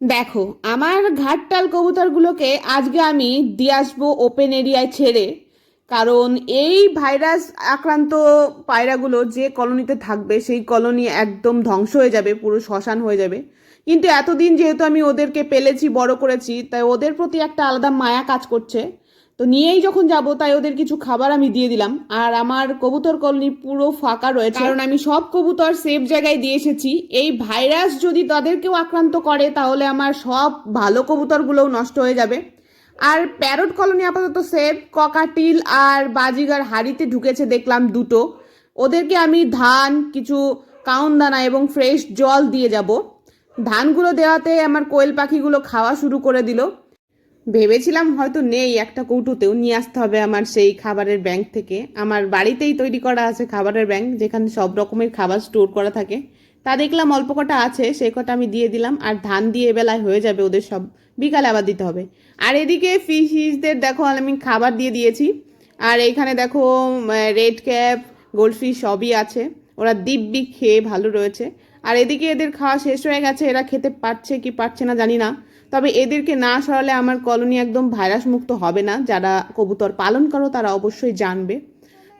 দেখো, আমার ঘাটটাল কবুতরগুলোকে আজকে আমি দিয়ে আসব ওপেন এরিয়ায় ছেড়ে। কারণ এই ভাইরাস আক্রান্ত পায়রাগুলো যে কলোনিতে থাকবে, সেই কলোনি একদম ধ্বংস হয়ে যাবে, পুরো শ্মশান হয়ে যাবে। কিন্তু এতদিন যেহেতু আমি ওদেরকে পেলেছি, বড় করেছি, তাই ওদের প্রতি একটা আলাদা মায়া কাজ করছে। তো নিয়েই যখন যাব, তাই ওদের কিছু খাবার আমি দিয়ে দিলাম। আর আমার কবুতর কলোনি পুরো ফাঁকা রয়েছে। কারণ আমি সব কবুতর সেফ জায়গায় দিয়ে এসেছি। এই ভাইরাস যদি তাদেরকেও আক্রান্ত করে, তাহলে আমার সব ভালো কবুতরগুলোও নষ্ট হয়ে যাবে। আর প্যারট কলোনি আপাতত সেফ ককাটিল আর বাজিগার হাড়িতে ঢুকেছে দেখলাম দুটো। ওদেরকে আমি ধান, কিছু কাউন দানা এবং ফ্রেশ জল দিয়ে যাব। ধানগুলো দেওয়াতে আমার কোয়েল পাখিগুলো খাওয়া শুরু করে দিল। ভেবেছিলাম হয়তো নেই, একটা কৌটোতেও নিয়ে আসতে হবে আমার সেই খাবারের ব্যাংক থেকে। আমার বাড়িতেই তৈরি করা আছে খাবারের ব্যাংক যেখানে সব রকমের খাবার স্টোর করা থাকে। তা দেখলাম অল্প কটা আছে সেই কটা আমি দিয়ে দিলাম, আর ধান দিয়ে বেলায় হয়ে যাবে, ওদের সব বিকালে আবার দিতে হবে। আর এদিকে ফিশিসদের দেখো, আমি খাবার দিয়ে দিয়েছি। আর এইখানে দেখো রেড ক্যাপ গোল্ডফিশ সবই আছে। ওরা দিব্যি খেয়ে ভালো রয়েছে। আর এদিকে এদের খাওয়া শেষ হয়ে গেছে, এরা খেতে পারছে কি পারছে না জানি না। তবে এদেরকে না সরালে আমার কলোনি একদম ভাইরাস মুক্ত হবে না। যারা কবুতর পালন করো, তারা অবশ্যই জানবে।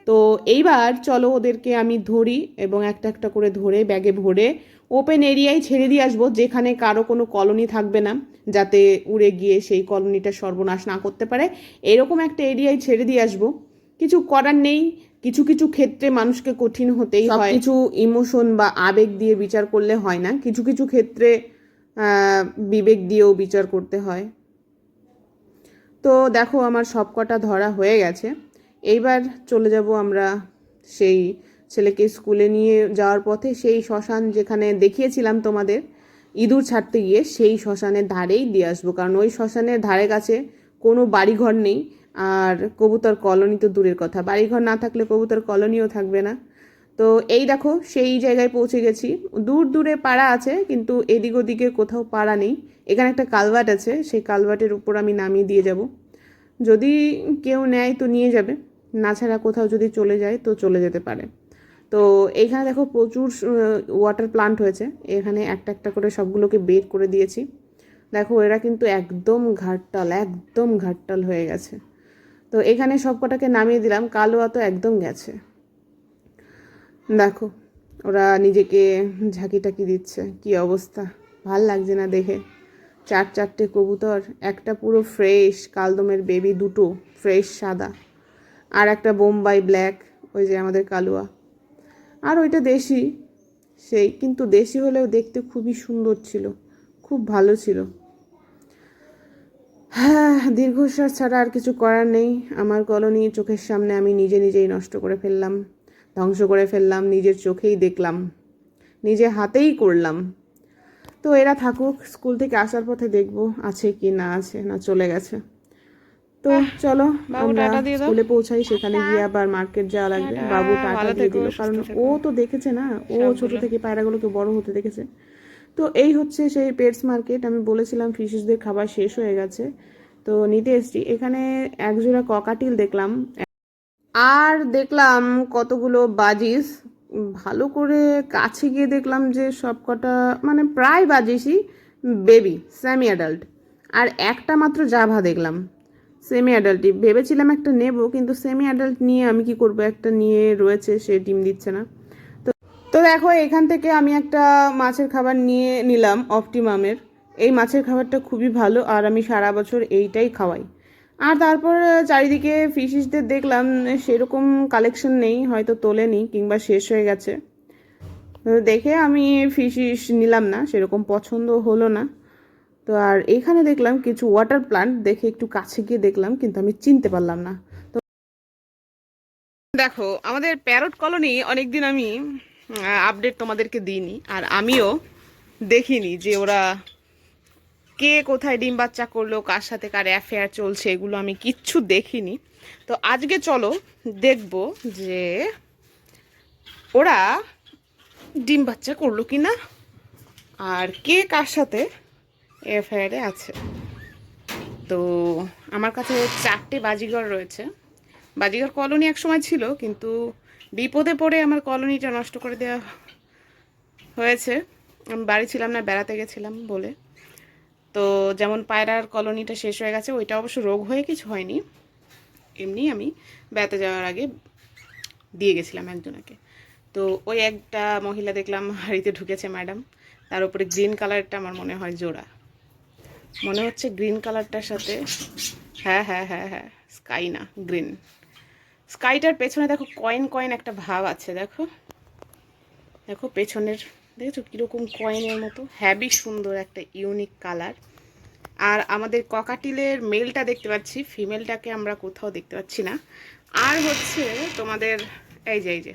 তো এইবার চলো ওদেরকে আমি ধরি এবং একটা একটা করে ধরে ব্যাগে ভরে ওপেন এরিয়ায় ছেড়ে দিয়ে আসব, যেখানে কারও কোনো কলোনি থাকবে না, যাতে উড়ে গিয়ে সেই কলোনিটা সর্বনাশ না করতে পারে। এরকম একটা এরিয়ায় ছেড়ে দিয়ে আসব। কিছু করার নেই, কিছু কিছু ক্ষেত্রে মানুষকে কঠিন হতেই হয়। কিছু ইমোশন বা আবেগ দিয়ে বিচার করলে হয় না। কিছু কিছু ক্ষেত্রে বিবেক দিয়েও বিচার করতে হয়। তো দেখো আমার সব কটা ধরা হয়ে গেছে। এইবার চলে যাব আমরা সেই ছেলেকে স্কুলে নিয়ে যাওয়ার পথে। সেই শ্মশান যেখানে দেখিয়েছিলাম তোমাদের, ইঁদুর ছাড়তে গিয়ে সেই শ্মশানের ধারেই দিয়ে আসব। কারণ ওই শ্মশানের ধারে কাছে কোনো বাড়িঘর নেই। আর কবুতর কলোনি তো দূরের কথা। বাড়িঘর না থাকলে কবুতর কলোনিও থাকবে না। তো এই দেখো, সেই জায়গায় পৌঁছে গেছি। দূর দূরে পাড়া আছে, কিন্তু এদিক ওদিকে কোথাও পাড়া নেই। এখানে একটা কালভার্ট আছে, সেই কালভার্টের উপর আমি নামিয়ে দিয়ে যাব। যদি কেউ নেয় তো নিয়ে যাবে, না ছাড়া কোথাও যদি চলে যায় তো চলে যেতে পারে। তো এইখানে দেখো প্রচুর ওয়াটার প্লান্ট হয়েছে। এখানে একটা একটা করে সবগুলোকে বের করে দিয়েছি। দেখো, এরা কিন্তু একদম ঘাটটাল একদম ঘাটটাল হয়ে গেছে। তো এখানে সব কটাকে নামিয়ে দিলাম, কালোয়া তো একদম গেছে। দেখো, ওরা নিজেকে ঝাঁকি টাকি দিচ্ছে। কি অবস্থা? ভালো লাগছে না দেখে। চার চারটে কবুতর, একটা পুরো ফ্রেশ কালদমের বেবি, দুটো ফ্রেশ সাদা, আর একটা বোম্বাই ব্ল্যাক, ওই যে আমাদের কালুয়া। আর ওইটা দেশি, সেই, কিন্তু দেশি হলেও দেখতে খুবই সুন্দর ছিল, খুব ভালো ছিল। হ্যাঁ দীর্ঘশ্বাস ছাড়া আর কিছু করার নেই। আমার কলোনি চোখের সামনে আমি নিজে নিজেই নষ্ট করে ফেললাম। ধ্বংস করে ফেললাম নিজের চোখেই দেখলাম নিজে হাতেই করলাম। তো এরা থাকুক স্কুল থেকে আসার পথে দেখব আছে কি না আছে না চলে গেছে। তো চলো আমরা স্কুলে পৌঁছাই সেখানে গিয়ে আবার মার্কেট যাওয়া লাগবে। বাবু টাটা দিয়ে দিল। কারণ ও তো দেখেছে না ও ছোট থেকে পায়রাগুলোকে বড় হতে দেখেছে। তো এই হচ্ছে সেই পেটস মার্কেট। আমি বলেছিলাম ফিশিসদের খাবার শেষ হয়ে গেছে। তো নিতে এসছি। এখানে একজোড়া ককাটিল দেখলাম। আর দেখলাম কতগুলো বাজিস। ভালো করে কাছে গিয়ে দেখলাম যে সব কটা মানে প্রায় বাজিসই বেবি সেমি অ্যাডাল্ট আর একটা মাত্র জাভা দেখলাম সেমি অ্যাডাল্টই ভেবেছিলাম একটা নেব, কিন্তু সেমি অ্যাডাল্ট নিয়ে আমি কি করব? একটা নিয়ে রয়েছে, সে ডিম দিচ্ছে না। তো তো দেখো, এখান থেকে আমি একটা মাছের খাবার নিয়ে নিলাম অপটিমামের এই মাছের খাবারটা খুবই ভালো, আর আমি সারা বছর এইটাই খাওয়াই। আর তারপর চারিদিকে ফিশিসদের দেখলাম, সেরকম কালেকশন নেই, হয়তো তোলেনি কিংবা শেষ হয়ে গেছে। দেখে আমি ফিশিস নিলাম না, সেরকম পছন্দ হলো না। তো আর এখানে দেখলাম কিছু ওয়াটার প্লান্ট দেখে একটু কাছে গিয়ে দেখলাম, কিন্তু আমি চিনতে পারলাম না। তো দেখো, আমাদের প্যারট কলোনি অনেকদিন আমি আপডেট তোমাদেরকে দিইনি, আর আমিও দেখিনি যে ওরা কে কোথায় ডিম বাচ্চা করল, কার সাথে কার অ্যাফেয়ার চলছে, এগুলো আমি কিচ্ছু দেখিনি। তো আজকে চলো দেখব যে ওরা ডিম বাচ্চা করল কি না, আর কে কার সাথে অ্যাফেয়ারে আছে। তো আমার কাছে চারটে বাজিঘর রয়েছে। বাজিঘর কলোনি এক সময় ছিল, কিন্তু বিপদে পড়ে আমার কলোনিটা নষ্ট করে দেওয়া হয়েছে। আমি বাড়ি ছিলাম না, বেড়াতে গেছিলাম বলে। তো যেমন পায়রার কলোনিটা শেষ হয়ে গেছে, ওইটা অবশ্য রোগ হয়ে কিছু হয়নি। এমনি আমি বেড়াতে যাওয়ার আগে দিয়ে গেছিলাম একজনকে। তো ওই একটা মহিলা দেখলাম হাড়িতে ঢুকেছে ম্যাডাম, তার উপরে গ্রিন কালারটা আমার মনে হয় জোড়া। মনে হচ্ছে গ্রিন কালারটার সাথে হ্যাঁ হ্যাঁ হ্যাঁ হ্যাঁ স্কাই না, গ্রিন। স্কাইটার পেছনে দেখো কয়েন কয়েন একটা ভাব আছে, দেখো। দেখো পেছনের দেখেছ কীরকম কয়েনের মতো? হ্যাবি সুন্দর একটা ইউনিক কালার আর আমাদের ককাটিলের মেলটা দেখতে পাচ্ছি ফিমেলটাকে আমরা কোথাও দেখতে পাচ্ছি না। আর হচ্ছে তোমাদের, এই যে এই যে।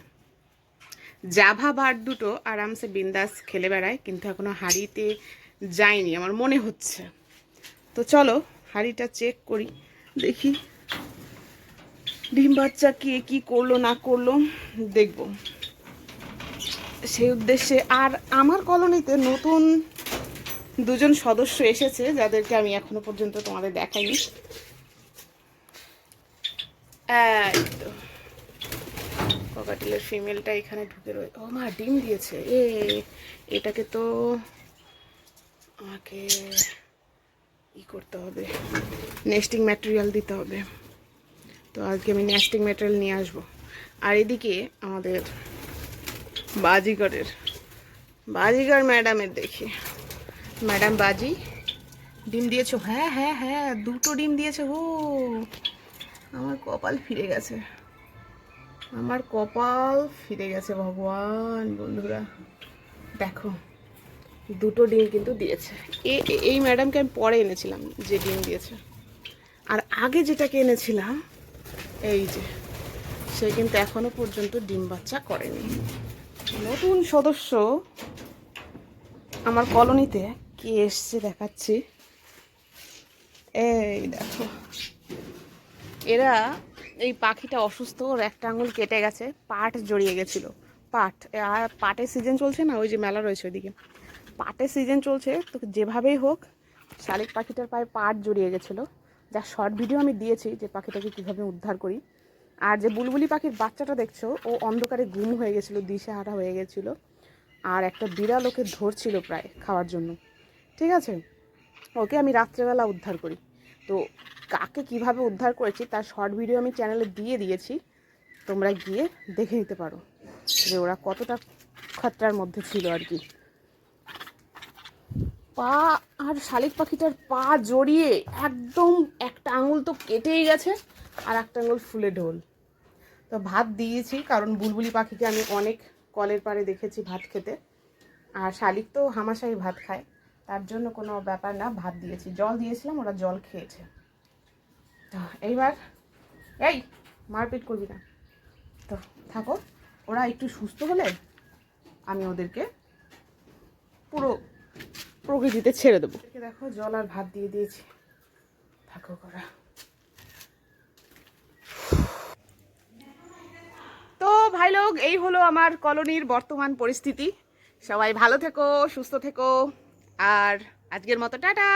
জাভা বার্ড দুটো আরামসে বিন্দাস খেলে বেড়ায়, কিন্তু এখনও হাড়িতে যায়নি, আমার মনে হচ্ছে। তো চলো, হাড়িটা চেক করি, দেখি। ডিম বাচ্চা কে কি করল, না করল, দেখব। সেই উদ্দেশ্যে। আর আমার কলোনিতে নতুন দুজন সদস্য এসেছে, যাদেরকে আমি এখনও পর্যন্ত তোমাদের দেখাইনি। তো। ককাটিলের ফিমেলটা এখানে ঢুকে রয়ে ও মা, ডিম দিয়েছে। এ, এটাকে তো আমাকে ই করতে হবে। নেস্টিং ম্যাটেরিয়াল দিতে হবে। তো আজকে আমি নেস্টিং ম্যাটেরিয়াল নিয়ে আসব। আর এদিকে আমাদের বাজিগরের। বাজিগর ম্যাডামের দেখি। ম্যাডাম বাজি। ডিম দিয়েছ? হ্যাঁ হ্যাঁ হ্যাঁ দুটো ডিম দিয়েছে ও আমার কপাল ফিরে গেছে। আমার কপাল ফিরে গেছে, ভগবান, বন্ধুরা। দেখো, দুটো ডিম কিন্তু দিয়েছে। এই ম্যাডামকে আমি পরে এনেছিলাম যে ডিম দিয়েছে। আর আগে যেটাকে এনেছিলাম, এই যে, সে কিন্তু এখনও পর্যন্ত ডিম বাচ্চা করেনি। নতুন সদস্য আমার কলোনিতে কি এসছে দেখাচ্ছি। এই দেখো। এরা এই পাখিটা অসুস্থ, ওর একটা আঙুল কেটে গেছে, পাট জড়িয়ে গেছিল। পাট, আর পাটের সিজন চলছে না, ওই যে মেলা রয়েছে ওইদিকে। পাটের সিজন চলছে, তো যেভাবেই হোক, শালিক পাখিটার পায়ে পাট জড়িয়ে গেছিল। যা শর্ট ভিডিও আমি দিয়েছি যে পাখিটাকে কীভাবে উদ্ধার করি। আর যে বুলবুলি পাখির বাচ্চাটা দেখছ, ও অন্ধকারে গুম হয়ে গেছিল, দিশেহারা হয়ে গেছিল। আর একটা বিড়াল ওকে ধরছিল প্রায় খাওয়ার জন্য। ঠিক আছে? ওকে আমি রাত্রেবেলা উদ্ধার করি। তো কাকে কীভাবে উদ্ধার করেছি, তার শর্ট ভিডিও আমি চ্যানেলে দিয়ে দিয়েছি। তোমরা গিয়ে দেখে নিতে পারো যে ওরা কতটা খতরার মধ্যে ছিল আর কি। পা আর শালিক পাখিটার পা জড়িয়ে একদম একটা আঙুল তো কেটেই গেছে আর একটা আঙুল ফুলে ঢোল। তো ভাত দিয়েছি, কারণ বুলবুলি পাখিকে আমি অনেক কলের পাড়ে দেখেছি ভাত খেতে। আর শালিক তো হামাশাই ভাত খায়, তার জন্য কোনো ব্যাপার না, ভাত দিয়েছি। জল দিয়েছিলাম, ওরা জল খেয়েছে। তো এইবার, এই, মারপিট করবি না। তো থাকো, ওরা একটু সুস্থ হলে আমি ওদেরকে পুরো প্রকৃতিতে ছেড়ে দেবো। দেখো, জল আর ভাত দিয়ে দিয়েছি। থাকো করা তো ভাই লোক, এই হলো আমার কলোনির বর্তমান পরিস্থিতি। সবাই ভালো থেকো, সুস্থ থেকো, আর আজকের মতো টাটা।